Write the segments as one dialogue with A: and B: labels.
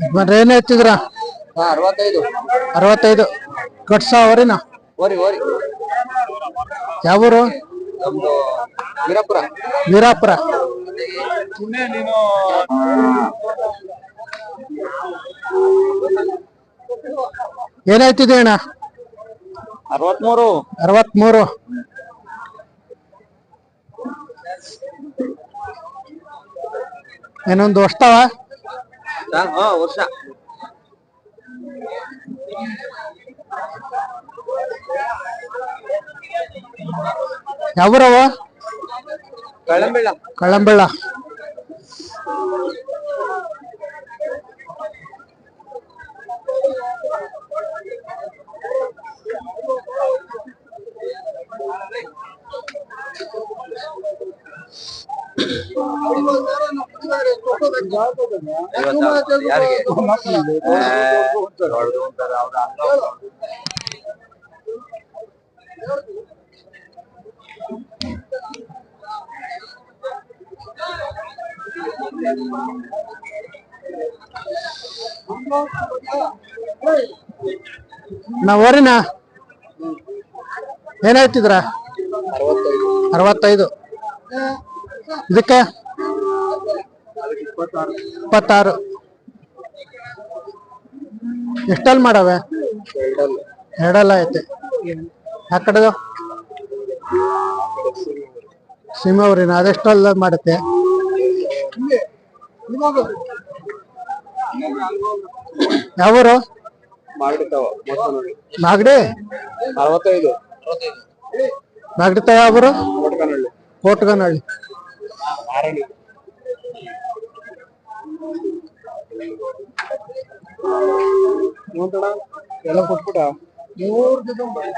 A: ಯಜಮಾನ್ರೆ ಏನ್ ಹೇಳ್ತಿದ್ರ
B: ಹಾ ಅರವತ್ತೈದು
A: ಅರವತ್ತೈದು ಕಟ್ಸ ಅವರಿನ
B: ಓರಿ ಓರಿ
A: ಯಾವೂರು
B: ನಮ್ದು ವೀರಪುರ
A: ವೀರಾಪುರ ಏನಾಯ್ತಿದೆ ಅಣ್ಣ?
B: ಅರವತ್ಮೂರು.
A: ಅರವತ್ಮೂರು. ಏನೊಂದು ವರ್ಷವ?
B: ವರ್ಷ.
A: ಯಾವ್ರವ
B: ಕಳಂಬೆಳ್ಳ
A: ಕಳ್ಳಂಬೆಳ್ಳ.
B: ಯಾರಿಗೆ ದೊಡ್ಡದು ಅಂತಾರೆ ಅವ್ರ
A: ಹೇಳ್ತಿದ್ರ
B: ಅರವತ್ತೈದು.
A: ಇದಕ್ಕೆ? ಇಪ್ಪತ್ತಾರು. ಎಷ್ಟಲ್ಲಿ ಮಾಡವೆ?
B: ಎರಡಲ್ಲಿ
A: ಐತೆ. ಆ ಕಡೆದು? ಸೀಮಾವರಿನ ಅದೆಷ್ಟಲ್ಲ ಮಾಡುತ್ತೆ? ಯಾವೂರು? ಮಾಗಡಿ?
B: ಅರವತ್ತೈದು.
A: ಮಾಗಡಿ ತ ಯಾವೂರು
B: ಕೊಟ್ಕನಹಳ್ಳಿ
A: ಕೋಟ್ಗನಹಳ್ಳಿ
B: ಆರಳಿ ಎಲ್ಲ ಕೊಟ್ಬಿಟ್ಟ
A: ಯಜಮಾನ್ರೆ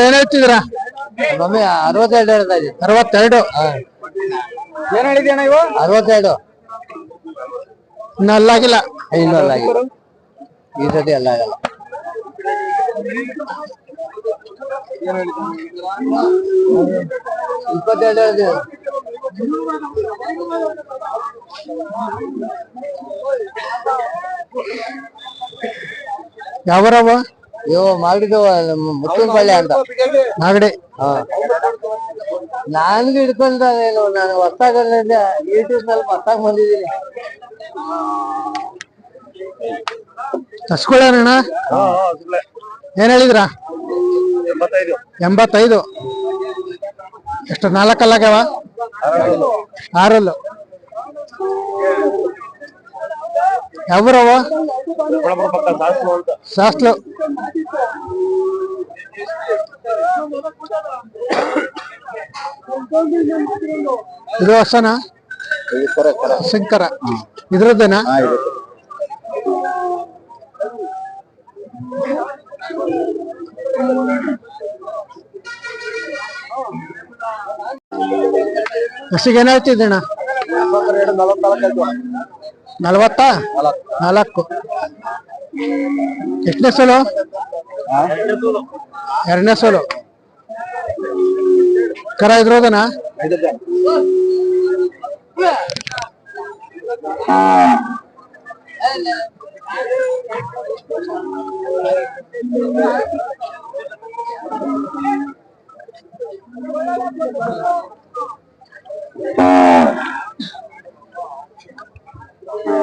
A: ಏನ್ ಹೇಳ್ತಿದ್ರ
B: ಮಮ್ಮಿ ಅರವತ್ತೆರಡು ಹೇಳ್ತಾ ಇದ್ದೀನಿ.
A: ಅರವತ್ತೆರಡು?
B: ಏನ್ ಹೇಳಿದ್ಯಾಣ ಇವ? ಅರವತ್ತೆರಡು.
A: ಇನ್ನ ಅಲ್ಲಾಗಿಲ್ಲ.
B: ಇನ್ನೂ ಅಲ್ಲ ಆಗಿಲ್ಲ. ಈ ಸತಿ ಎಲ್ಲ ಆಗಲ್ಲ. ಇಪ್ಪತ್ತೆರಡು ಹೇಳಿದೆ.
A: ಯಾವರವ
B: ಇವು ಮಾಡಿದವ ಮುತ್ತಿನಪಳ್ಳಿ ಅಂತ.
A: ಮಾಗಡಿ.
B: ಹಾ. ನನ್ಗೆ ಹಿಡ್ಕೊಂಡೇನು ನಾನು ಹೊಸ್ತಾಗಲ್ಲಿಂದ ಯೂಟ್ಯೂಬ್ನಲ್ಲಿ ಹೊಸ್ತಾಗ ಬಂದಿದ್ದೀನಿ.
A: ಹಸ್ಕೊಳ್ಳೋಣ ಏನ್ ಹೇಳಿದ್ರ?
B: ಎಂಬತ್ತೈದು.
A: ಎಷ್ಟು ನಾಲ್ಕಲ್ಲಾಗವ ಆರಲ್ಲು. ಯಾವೂರವ ಸಾಸ್ಲು. ಇದು ಹೊಸನಾ ಶಂಕರ. ಇದ್ರದ್ದೇನಾ? ಹಸಿಗೆ ಏನಾಯ್ತಿದ್ದಣ್ಣ ನಲವತ್ತ? ನಾಲ್ಕು. ಎಷ್ಟನೇ ಸೋಲು? ಎರಡನೇ ಸೋಲು. ಕರ ಇದ್ರೋದನ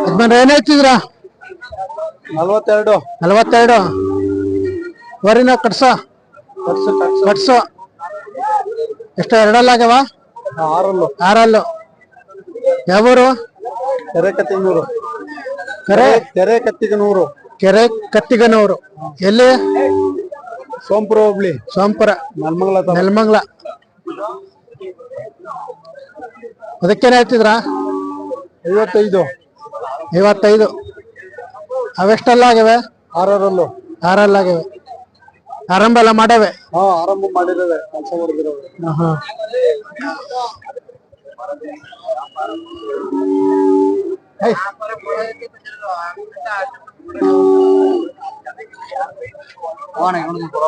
A: ಯಜಮಾನ್ರೆ ಏನಾಯ್ತಿದ್ರ
B: ನಲ್ವತ್ತೆರಡು.
A: ನಲವತ್ತೆರಡು. ವರಿನ ಕಟ್ಸ. ಕಟ್ಸ ಎಷ್ಟು ಎರಡಲ್ಲಾಗ್ಯವ
B: ಆರಲ್ಲು.
A: ಆರಲ್ಲು. ಯಾವೂರು?
C: ಕೆರೆ ಕತ್ತಿಗನೂರು
A: ಕರೆ?
C: ಕೆರೆ ಕತ್ತಿಗನೂರು
A: ಕೆರೆ ಕತ್ತಿಗನವರು. ಎಲ್ಲಿ?
C: ಸೋಂಪುರ ಹೋಬ್ಳಿ.
A: ಸೋಂಪುರ.
C: ನೆಲಮಂಗ್ಲ ತಾಲೂಕು.
A: ನೆಲಮಂಗ್ಲ. ಅದಕ್ಕೇನೆ ಹೇಳ್ತಿದ್ರ?
C: ಐವತ್ತೈದು.
A: ಐವತ್ತೈದು. ಅವೆಷ್ಟೆಲ್ಲ ಆಗಿವೆ?
C: ಆರರಲ್ಲೂ.
A: ಆರಲ್ಲಾಗಿವೆ. ಆರಂಭ ಎಲ್ಲ ಮಾಡವೆ?
C: ಹಾ ಆರಂಭ ಮಾಡಿರೋದೆ ಕೆಲಸ ಮಾಡಿದಿರೋದು
A: ಆಹಾ. இவனுக்கு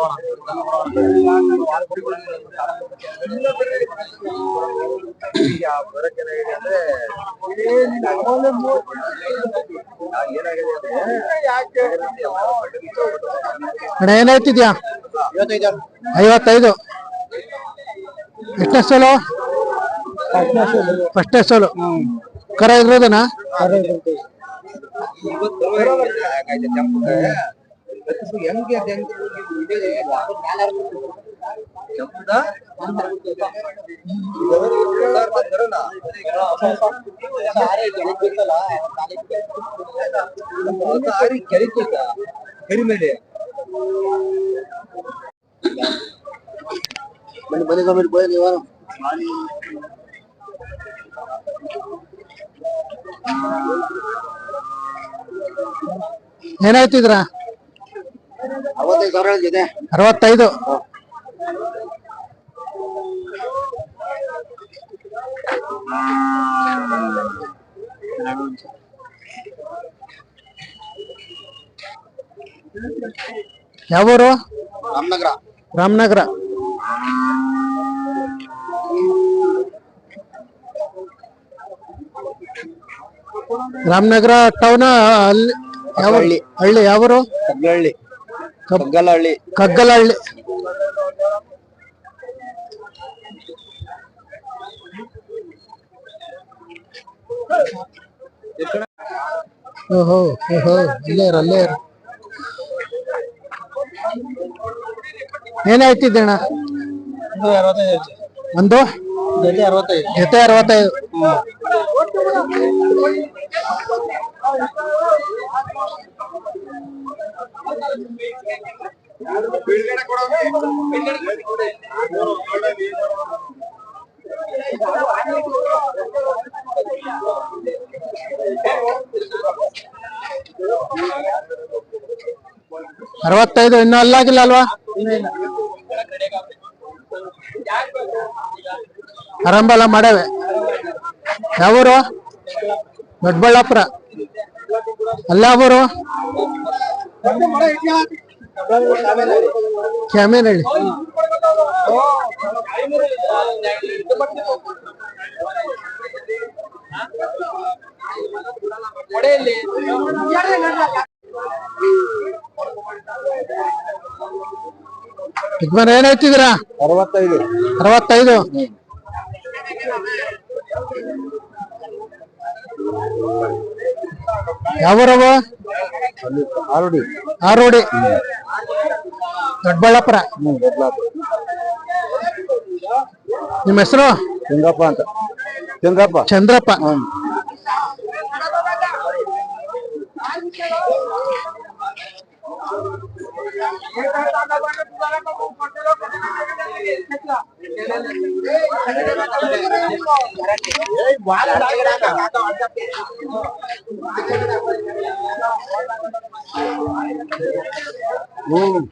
A: ಅಣ್ಣ ಏನಾಯ್ತಿದ್ಯಾ ಐವತ್ತೈದು ಎಷ್ಟೇ ಸೋಲು ಫಸ್ಟೇ ಸೋಲು ಕರ ಇರೋದನಾ
C: ಬನ್ನಿ ಬನ್ನಿ ಸ್ವಾಮಿ ಬೋಯ್ ನೀವು
A: ಏನ್ ಹೇಳ್ತಿದ್ರ
C: ಇದೆ
A: ಅರವತ್ತೈದು. ಯಾವೂರು?
C: ರಾಮನಗರ.
A: ರಾಮನಗರ. ರಾಮನಗರ ಟೌನ್ ಅಲ್ಲಿ ಯಾವ
C: ಹಳ್ಳಿ.
A: ಹಳ್ಳಿ ಯಾವರು?
C: ಕಗ್ಗಳ್ಳಿ. ಕಗ್ಗಲಹಳ್ಳಿ
A: ಕಗ್ಗಲಹಳ್ಳಿ ಓಹೋ ಓಹೋ ಅಲ್ಲೇ ಇರು ಅಲ್ಲೇ ಇರು. ಒಂದು?
C: ಜೊತೆ ಅರವತ್ತೈದು.
A: ಜೊತೆ ಅರವತ್ತೈದು. ಅರವತ್ತೈದು ಇನ್ನೂ ಅಲ್ಲಾಗಿಲ್ಲ ಅಲ್ವಾ? ಆರಂಭ ಎಲ್ಲ ಮಾಡವೆ ಯಾವೂರು? ದೊಡ್ಡಬಳ್ಳಾಪುರ. ಅಲ್ಲ ಅವರು ಕ್ಯಾಮೇನ್ ಹೇಳಿ ಏನ್ ಹೇಳ್ತಿದ್ದೀರಾ?
C: ಅರವತ್ತೈದು.
A: ಅರವತ್ತೈದು? ಯಾವೂರವ
C: ಆರುಡಿ.
A: ಆರೋಡಿ. ದೊಡ್ಡಬಳ್ಳಾಪುರ. ನಿಮ್ಮ ಹೆಸರು?
C: ಚಂದ್ರಪ್ಪ ಅಂತ. ಚಂದ್ರಪ್ಪ.
A: ಚಂದ್ರಪ್ಪ
C: Mm.